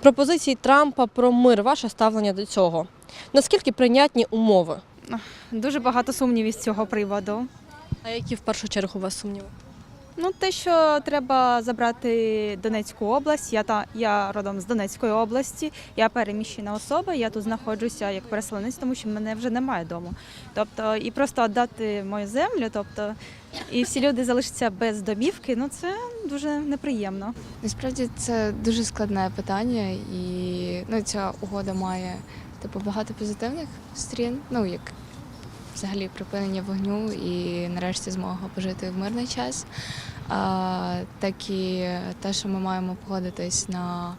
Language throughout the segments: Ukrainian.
пропозиції Трампа про мир. Ваше ставлення до цього? Наскільки прийнятні умови? Дуже багато сумнівів з цього приводу. А які в першу чергу у вас сумніви? Ну, те, що треба забрати Донецьку область. Я та я родом з Донецької області. Я переміщена особа. Я тут знаходжуся як переселенець, тому що мене вже немає вдома. Тобто, і просто віддати мою землю, тобто, і всі люди залишаться без домівки. Ну це дуже неприємно. Насправді це дуже складне питання, і ну, ця угода має типу, багато позитивних сторін, ну як взагалі припинення вогню і нарешті змога пожити в мирний час. А, так і те, що ми маємо погодитись на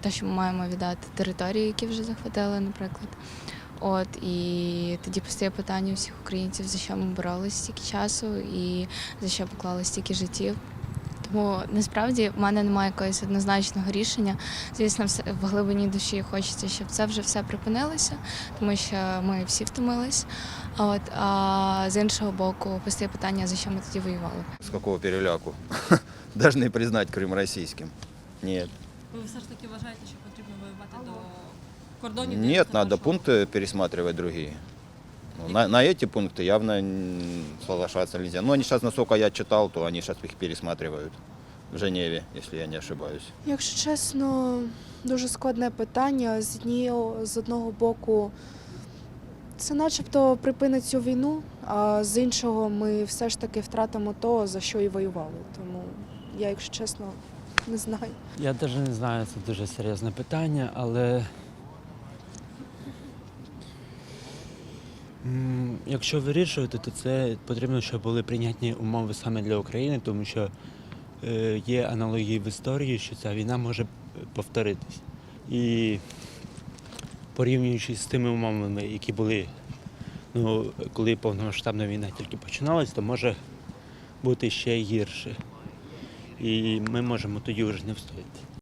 те, що ми маємо віддати території, які вже захватили, наприклад. От і тоді постає питання всіх українців, за що ми боролися стільки часу і за що поклали стільки життів. Тому насправді в мене немає якогось однозначного рішення. Звісно, все в глибині душі хочеться, щоб це вже все припинилося, тому що ми всі втомились. А от а з іншого боку, постає питання, за що ми тоді воювали. С какого переляку? Должны признать Крым российским. Нет. Ви все ж таки вважаєте, що потрібно воювати до кордонів? Нет, надо пункты пересматривать другие. Ну, на, на эти пункты явно соглашаться нельзя. Но они сейчас, насколько я читал, то они сейчас их пересматривают в Женеве, если я не ошибаюсь. Якщо чесно, дуже складне питання. З однієї з одного боку, це начебто припинить цю війну, а з іншого ми все ж таки втратимо то, за що і воювали. Тому я, якщо чесно, не знаю. Я навіть не знаю, це дуже серйозне питання, але якщо вирішувати, то це потрібно, щоб були прийнятні умови саме для України, тому що е, є аналогії в історії, що ця війна може повторитись. І порівнюючи з тими умовами, які були, ну, коли повномасштабна війна тільки починалась, то може бути ще гірше. І ми можемо тоді вже не встояти.